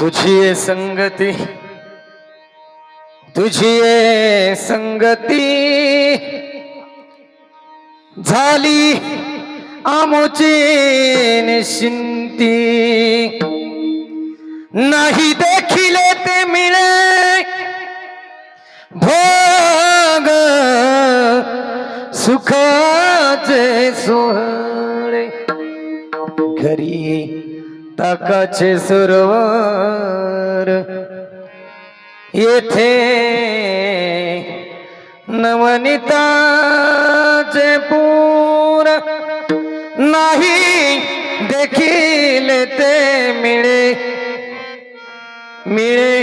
तुझी संगती तुझी संगती झाली आमोची शिंती नाही देखील ते मिळे सोहळे घरी ताकाचे सुरवार. येथे नवनिताचे पूर नाही देखील ते मिळे. मिळे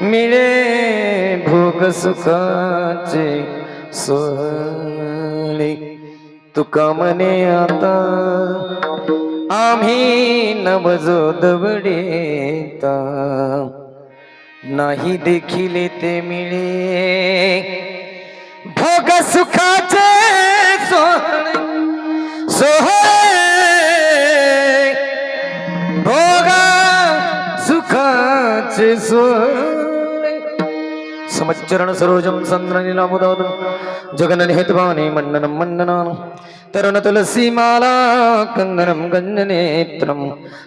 मिळे भोग सुखाचे सोहळे. तुका म्हणे आता आम्ही नवजो दवडेता नाही देखील ते मिळे. भोग सुखाचे सोहळे सोहळे. भोगा सुखाचे सोहळे. समच्चरण सरोजम चंद्रनिलामुदादं जगन हेतभावने मण्डनं मण्डनानं तरुण तुलसी माला कंदनं गञ्जनेत्रं।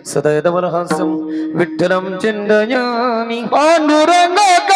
सदयदवरहास्यं विठ्ठलं चिन्तयामि। पाण्डुरङ्ग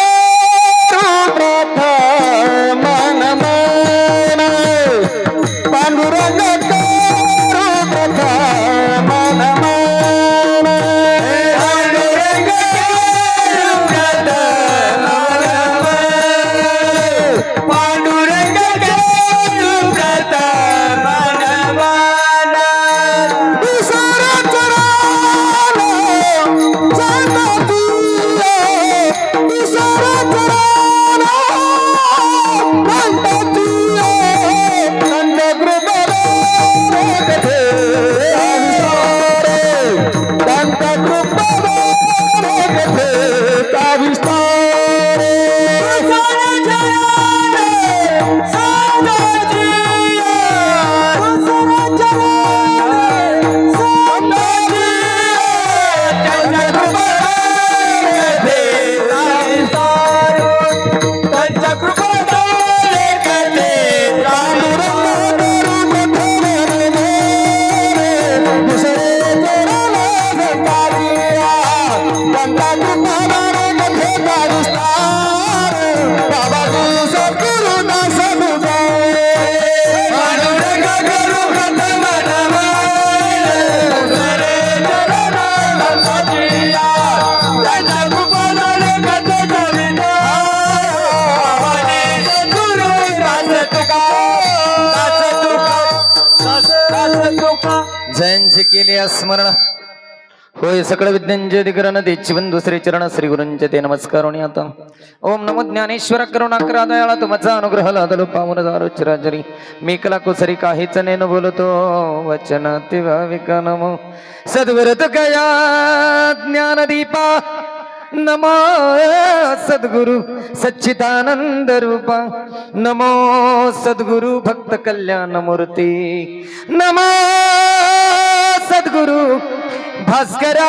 जयांचे केले स्मरण. होय सकळ विद्यांचे अधिकरण ते बंधू श्री चरण श्री गुरूंचे ते नमस्कार होणे आता. ओम नमो ज्ञानेश्वर करुणाकरा दयाळा तुमचा अनुग्रह लादलो पावन दारो चिराजरी. मी कला कुसरी काहीच नेन बोलतो वचन ते भाविक नमो. सद्वरत गया ज्ञानदीपा नमो सद्गुरु सच्चिदानंद रूपा. नमो सद्गुरु भक्त कल्याण मूर्ती. नमो भास्करा,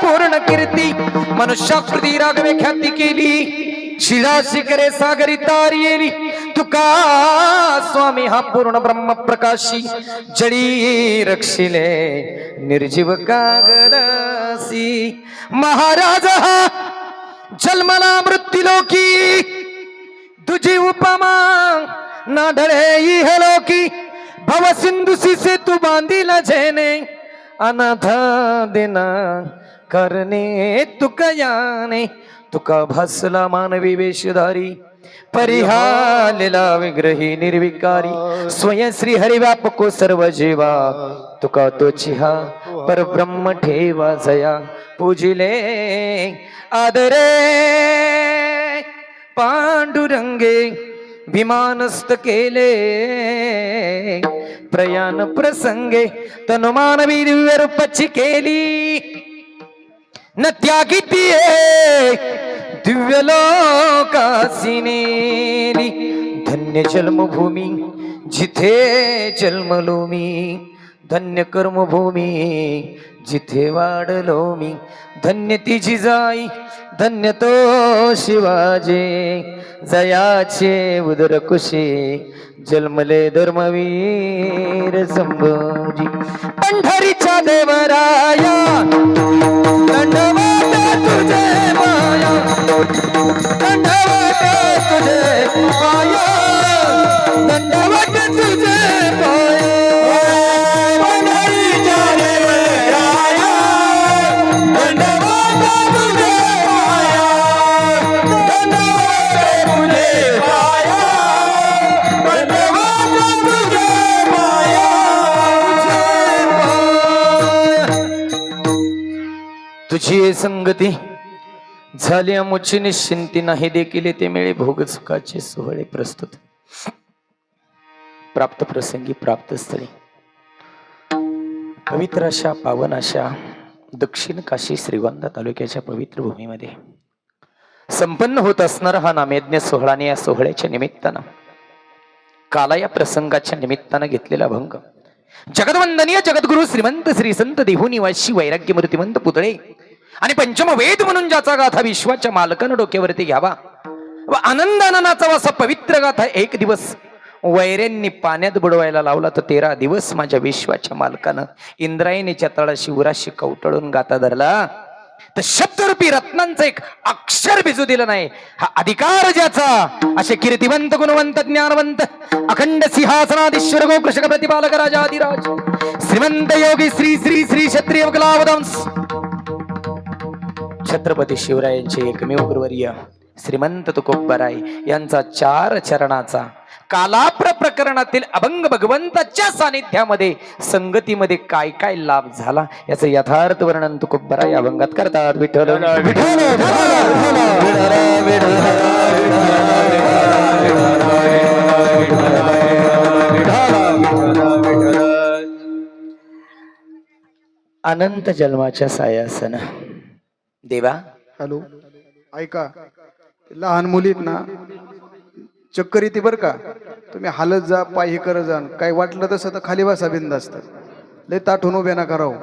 पूर्ण कीर्ती। मनुष्याकृती रागवे ख्याती केली। शिळा शिखरे सागरी तारी येली तुका स्वामी, हा पूर्ण ब्रह्म प्रकाशी। जडी रक्षिले, निर्जीव कागदासी। महाराज, हा जन्मला मृत्यूलोकी तुझी उपमा ना ढळे इहलोकी भव सिंधुसी से तू बांधी बांधिला झेने अनाथ देना करणे तुका याने तुका भासला मानवी वेशधारी परिहालेला विग्रही निर्विकारी स्वयं श्री हरिव्यापको सर्व जीवा तुका तो चिहा परब्रह्म ठेवा जया पूजिले आदरे पांडुरंगे विमानस्त केले प्रयाण प्रसंगे तनुमानवी दिव्य रूपाची केली न त्यागी तिये दिव्य लोकासी नेली धन्य जन्मभूमी जिथे जन्मलो मी धन्य कर्मभूमी जिथे वाढलो मी धन्य तिची जाई धन्य तो शिवाजी जयाचे उदर कुशी जन्मले धर्मवीर संभोजी. पंढरीच्या देवराया दंडवत तुझे माया. तुझी संगती. झाली अमुची निश्चिंती नाही देखील ते मिळे भोग सुखाचे सोहळे प्रस्तुत. प्राप्त प्रसंगी प्राप्त स्थळी. पवित्र अशा पावन अशा दक्षिण काशी श्रीगोंदा तालुक्याच्या पवित्र भूमीमध्ये. संपन्न होत असणारा हा नामेज्ञ सोहळाने या सोहळ्याच्या निमित्तानं. काला या प्रसंगाच्या निमित्तानं घेतलेला भंग. जगदवंदनीय जगद्गुरु श्रीमंत श्री संत देहुनिवासी वैराग्य मूर्तिमंत पुतळे. आणि पंचम वेद म्हणून ज्याचा गाथा विश्वाच्या मालकानं डोक्यावरती घ्यावा. व आनंदाननाचा असा पवित्र गाथा एक दिवस वैऱ्यांनी पाण्यात बुडवायला लावला तर तेरा दिवस माझ्या विश्वाच्या मालकानं इंद्रायणीच्या तळाशी उराशी कवटळून गाता धरला. तर शब्दरूपी रत्नांचं एक अक्षर भिजू दिलं नाही. हा अधिकार ज्याचा असे कीर्तिवंत गुणवंत ज्ञानवंत अखंड सिंहासनाधीश्वर गो कृषक प्रतिपालक राजा अधिराज श्रीमंत योगी श्री श्री श्री क्षत्रिय कलावदांस छत्रपती शिवरायांचे एकमेव गुरुवर्य श्रीमंत तुकोबराय यांचा चार चरणाचा कालाप्र प्रकरणातील अभंग भगवंताच्या सानिध्यामध्ये संगतीमध्ये काय काय लाभ झाला याचं यथार्थ वर्णन तुकोबराय अभंगात करतात विठ्ठल विठ्ठल, विठ्ठल, अनंत जन्माच्या सायासन देवा. हॅलो. ऐका लहान मुलीत ना चक्कर येते बरं का. तुम्ही हालत जा पाय हे करत जा. काय वाटलं तसं तर खाली बसा बिंद असतं लय ताठून उभ्या नका राहू.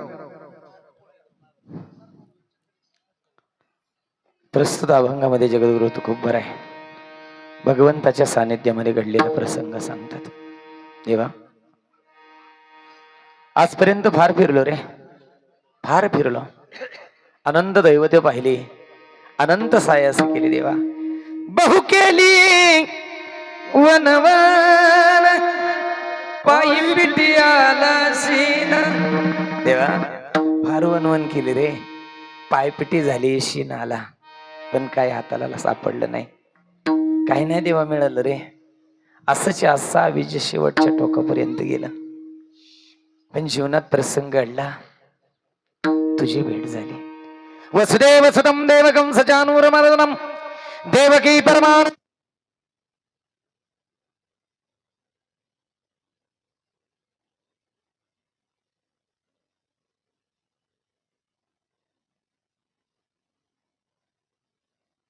प्रस्तुत अभंगामध्ये जगद्गुरु खूप बरं आहे. भगवंताच्या सानिध्यामध्ये घडलेला प्रसंग सांगतात. देवा. आजपर्यंत फार फिरलो रे. फार फिरलो. अनंत दैवते पाहिले. अनंत सायास केली देवा. बहु केली. वनवान. पायी पिटी आला देवा फार वनवन केली रे. पायपिटी झाली शीन आला. पण काय हाताला सापडलं नाही. काही नाही देवा मिळालं रे. असंच असा विजय शेवटच्या टोकापर्यंत गेलं. पण जीवनात प्रसंग घडला. तुझी भेट झाली. वसुदेव सुतम देवकं सचानूर देवकी परमान